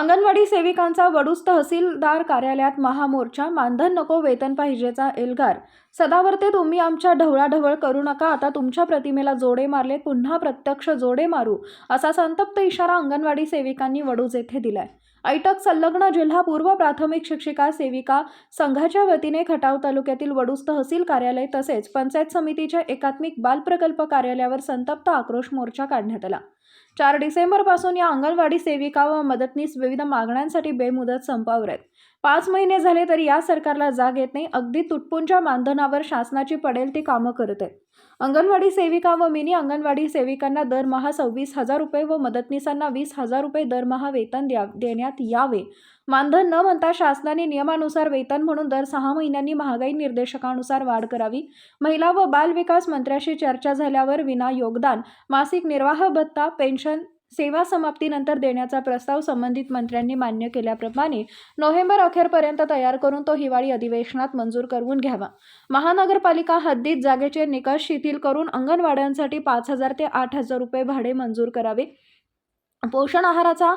अंगणवाडी सेविकांचा वडूज तहसीलदार कार्यालयात महामोर्चा मानधन नको वेतन पाहिजेचा एल्गार. सदावर्ते तुम्ही आमच्या ढवळाढवळ करू नका आता तुमच्या प्रतिमेला जोडे मारले पुन्हा प्रत्यक्ष जोडे मारू असा संतप्त इशारा अंगणवाडी सेविकांनी वडूज येथे दिलाय. ऐटक संलग्न जिल्हा पूर्व प्राथमिक शिक्षिका सेविका संघाच्या वतीने खटाव तालुक्यातील वडूज तहसील कार्यालय तसेच पंचायत समितीच्या एकात्मिक बाल प्रकल्प कार्यालयावर संतप्त आक्रोश मोर्चा काढण्यात आला. चार डिसेंबरपासून या अंगणवाडी सेविका व मदतनीस विविध मागण्यांसाठी बेमुदत संपावर आहेत. पाच महिने झाले तरी या सरकारला जाग येत नाही. अगदी तुटपुंच्या मानधनावर शासनाची पडेल ती कामं करत. आहेत अंगणवाडी सेविका व मिनी अंगणवाडी सेविकांना दरमहा सव्वीस हजार रुपये व मदतनीसांना वीस हजार रुपये दरमहा वेतन द्या देण्यात यावे. मानधन न म्हणता शासनाने नियमानुसार वेतन म्हणून दर सहा महिन्यांनी महागाई निर्देशकानुसार वाढ करावी. महिला व बाल विकास मंत्र्याशी चर्चा झाल्यावर विना योगदान मासिक निर्वाह भत्ता पेन्शन सेवा समाप्तीनंतर देण्याचा प्रस्ताव संबंधित मंत्र्यांनी मान्य केल्याप्रमाणे नोव्हेंबर अखेरपर्यंत तयार करून तो हिवाळी अधिवेशनात मंजूर करून घ्यावा. महानगरपालिका हद्दीत जागेचे निकष शिथिल करून अंगणवाड्यांसाठी पाच हजार ते आठ हजार रुपये भाडे मंजूर करावे. पोषण आहाराचा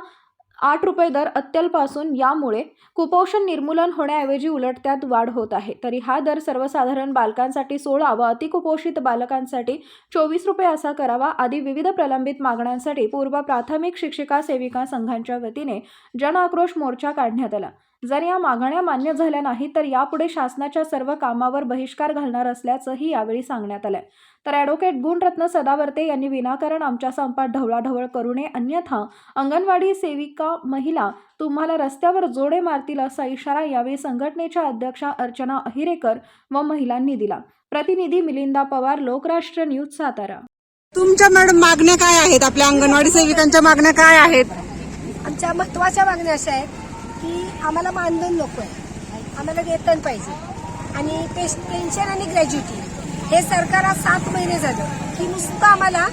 आठ रुपये दर अत्यल्पासून यामुळे कुपोषण निर्मूलन होण्याऐवजी उलट त्यात वाढ होत आहे. तरी हा दर सर्वसाधारण बालकांसाठी सोळा व अतिकुपोषित बालकांसाठी चोवीस रुपये असा करावा आदी विविध प्रलंबित मागण्यांसाठी पूर्व प्राथमिक शिक्षिका सेविका संघांच्या वतीने जन आक्रोश मोर्चा काढण्यात आला. जर या मागण्या मान्य झाल्या नाही तर यापुढे शासनाच्या सर्व कामावर बहिष्कार घालणार असल्याचंही यावेळी सांगण्यात आलंय. तर ॲडव्होकेट गुणरत्न सदावर्ते यांनी विनाकारण आमच्या संपात ढवळाढवळ करू नये अन्यथा अंगणवाडी सेविका महिला तुम्हाला रस्त्यावर जोडे मारतील असा इशारा यावेळी संघटनेच्या अध्यक्षा अर्चना अहिरेकर व महिलांनी दिला. प्रतिनिधी मिलिंदा पवार लोकराष्ट्र न्यूज सातारा. तुमच्या मॅडम मागण्या काय आहेत? आपल्या अंगणवाडी सेविकांच्या मागण्या काय आहेत? आमच्या महत्त्वाच्या मागण्या अशा आहेत आम्हाला मानधन नको आहे. आम्हाला वेतन पाहिजे. आणि पेश- पेन्शन आणि ग्रॅज्युटी हे सरकार आज सात महिने झालं. की नुसतं आम्हाला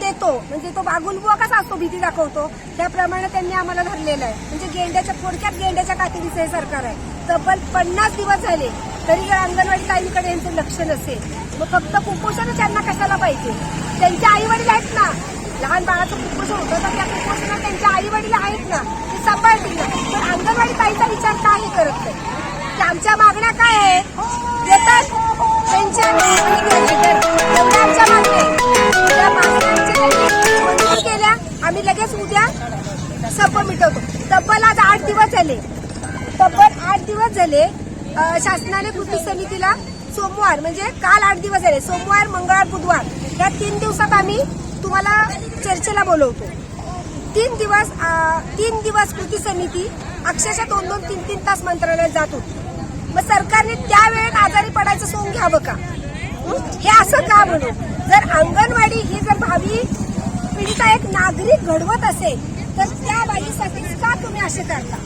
देतो. म्हणजे तो बागुलबुवा कसा असतो भीती दाखवतो. त्याप्रमाणे त्यांनी आम्हाला धरलेलं आहे. म्हणजे गेंड्याच्या थोडक्यात गेंड्याच्या कातडीचं हे सरकार आहे. तब्बल पन्नास दिवस झाले तरी जर अंगणवाडी ताईंकडे यांचं लक्ष नसेल मग फक्त कुपोषणच त्यांना कशाला पाहिजे? त्यांचे आई वडील आहेत ना. लहान बाळाचं कुपोषण होतं तर त्या कुपोषणात त्यांच्या आई वडील आहेत ना. ते सांभाळतील ना पण अंगणवाडी ताईचा विचार काही करत नाही. आमच्या मागण्या काय आहेत देतात पेन्शन आमच्या मागण्या केल्या आम्ही लगेच उद्या संप मिटवतो. तब्बल आज आठ दिवस झाले. तब्बल आठ दिवस झाले शासनाने कृती समितीला सोमवार म्हणजे काल आठ दिवस झाले सोमवार मंगळवार बुधवार या तीन दिवसात आम्ही तुम्हाला चर्चेला बोलवतो. तीन दिवस तीन दिवस कृती समिती अक्षरशः दोन दोन तीन तीन तास मंत्रालयात जात होती. मग सरकारने त्यावेळेत आजारी पडायचं सोंग घ्यावं का? हे? असं का म्हणून? जर अंगणवाडी ही जर भावी पिढीचा एक नागरिक घडवत असेल तर त्या बाईसाठी का तुम्ही असे करता?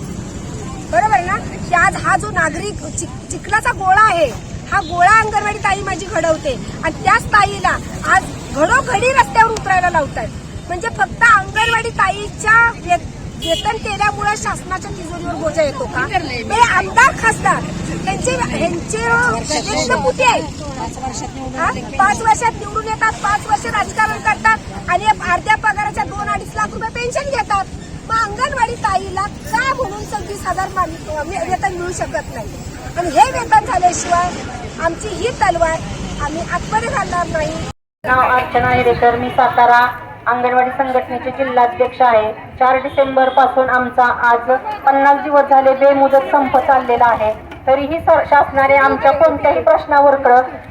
बरोबर ना? की आज हा जो नागरिक चिक- चिखलाचा गोळा आहे हा गोळा अंगणवाडी ताई माझी घडवते आणि त्याच ताईला आज घडोघडी रस्त्यावर उतरायला लावतात म्हणजे फक्त अंगणवाडी ताईच्या वेतन केल्यामुळे शासनाच्या तिजोरीवर बोजा येतो का? हे आमदार खासदार त्यांचे ह्यांचे कुठे आहेत पाच वर्षात निवडून येतात पाच वर्ष राजकारण करतात आणि अर्ध्या पगाराच्या दोन अडीच लाख रुपये पेन्शन घेतात. मग अंगणवाडी ताईला का म्हणून सव्वीस हजार वेतन मिळू शकत नाही? आणि हे वेतन झाल्याशिवाय आमची ही तलवार आम्ही आतमध्ये घालणार नाही. नाव अर्चना हिरेकर मी सातारा. अंगणवाडी संघटनेचे जिल्हाध्यक्ष आहे. चार डिसेंबरपासून आमचा आज पन्नास दिवस झाले बेमुदत संप चाललेला आहे. तरीही शासनाने आमच्या कोणत्याही प्रश्नावर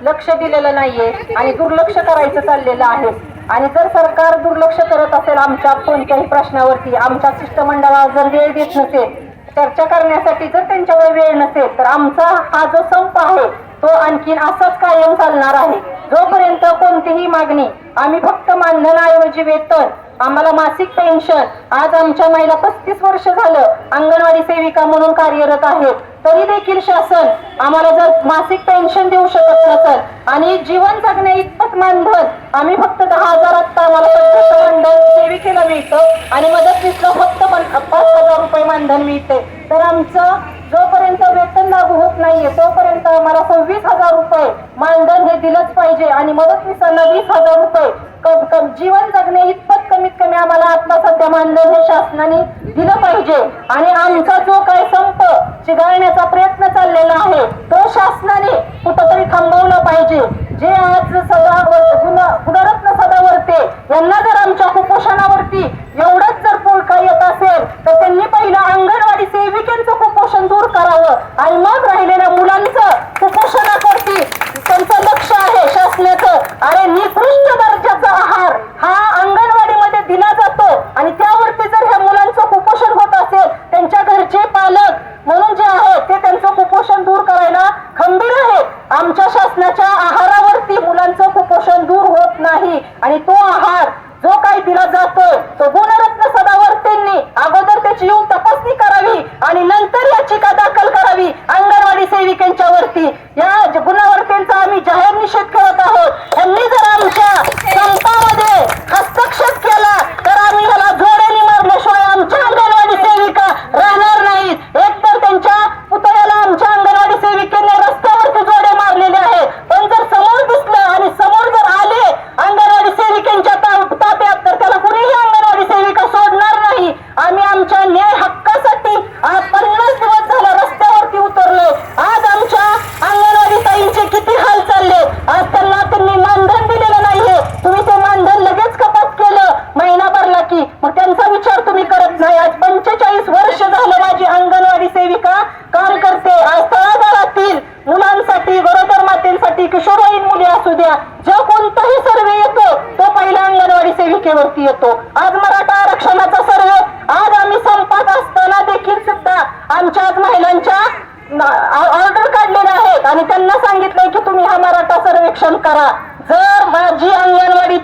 लक्ष दिलेलं नाहीये आणि दुर्लक्ष करायचं चाललेलं आहे. आणि जर सरकार दुर्लक्ष करत असेल आमच्या कोणत्याही प्रश्नावरती आमच्या शिष्टमंडळाला जर वेळ देत नसेल चर्चा करण्यासाठी जर त्यांच्यावर वेळ नसेल तर आमचा हा जो संप आहे तो आणखीन असाच कायम चालणार आहे. जोपर्यंत कोणतीही मागणी आम्ही फक्त मानधनाऐवजी वेतन आम्हाला मासिक पेन्शन आज आमच्या महिला पस्तीस वर्ष झालं अंगणवाडी सेविका म्हणून कार्यरत आहेत तरी देखील शासन आम्हाला जर मासिक पेन्शन देऊ शकत नसेल आणि जीवन जगण्या इतपत मानधन आम्ही फक्त दहा हजार आत्ता आम्हाला प्रत्येक मानधन सेविकेला मिळतं आणि मदतीतलं फक्त पाच हजार रुपये मानधन मिळते. तर आमचं जोपर्यंत वेतन लागू होत नाहीये तो रुपये हे दिलंच पाहिजे. आणि मदतनीसांना वीस हजार रुपये. क- क- जीवन जगणे इतपत कमीत कमी आम्हाला आता सध्या मानधन हे शासनाने दिलं पाहिजे. आणि आमचा जो काय संप चिघळण्याचा प्रयत्न चाललेला आहे तो शासनाने कुठंतरी थांबवला पाहिजे. जे आज सदावर गुणरत्न सदावरते यांना जर आमच्या कुपोषणावरती एवढंच जर पुळका येत असेल तर त्यांनी पहिलं अंगणवाडी सेविकेंचं कुपोषण दूर करावं आणि मग राहिलेलं मुलांचं कुपोषणावरती त्यांचं लक्ष आहे शासनाचं अरे निकृष्ट दर्जाचा आहार हा अंगणवाडीमध्ये दिला जातो आणि त्यावरती जर ह्या मुलांचं कुपोषण होत असेल त्यांच्या घरचे पालक म्हणून जे आहेत ते त्यांचं कुपोषण दूर करायला खंबीर आहेत आमच्या शासनाच्या आहारावरती मुलांचं कुपोषण दूर होत नाही आणि तो आहार जो काही दिला जातोय तो गुणरत्न सदावर्तेंनी अगोदर त्याची येऊन तपासणी करावी आणि नंतर याचिका दाखल करावी. अंगणवाडी सेविकांच्या वरती. या गुन्हा गुणवर्तेंचा आम्ही जाहीर निषेध करत आहोत त्यांनी जर आमच्या संपामध्ये हस्तक्षेप केला तर आम्ही ह्याला जोड्याने मारल्याशिवाय आमच्या अंगणवाडी सेविका राहणार नाहीत एक तर त्यांच्या पुतळ्याला आमच्या अंगणवाडी सेविकेने रस्त्यावरती जोडे मारलेले आहेत पण जर समोर दिसलं आणि समोर जर आले अंगणवाडी सेविकांच्या ता- ताब्यात तर त्याला कुणीही अंगणवाडी सेविका सोडणार नाही आम्ही आमच्या न्याय हक्कासाठी आज पन्नास दिवस झाला रस्त्यावरती उतरलोय आज आमच्या अंगणवाडी ताईंचे किती हाल चालले आज त्यांना त्यांनी मानधन दिलेलं नाहीये तुम्ही ते मानधन लगेच कपात केलं महिना भरला की मग त्यांचा विचार तुम्ही करत नाही. आज पंचेचाळीस वर्ष झालं माझी अंगणवाडी सेविका काम करते आज तळागाळातील मुलांसाठी गरोदर मातेसाठी किशोरवयीन मुली असू द्या जो कोणताही सर्वे येतो तो पहिला अंगणवाडी सेविकेवरती येतो. आज मराठा आरक्षणाचा सर्वे आज आम्ही संपात असताना देखील सुद्धा आमच्या आज महिलांच्या ऑर्डर काढलेल्या आहेत. आणि त्यांना सांगितलंय की तुम्ही हा मराठा सर्वेक्षण करा. जर माझी अंगणवाडी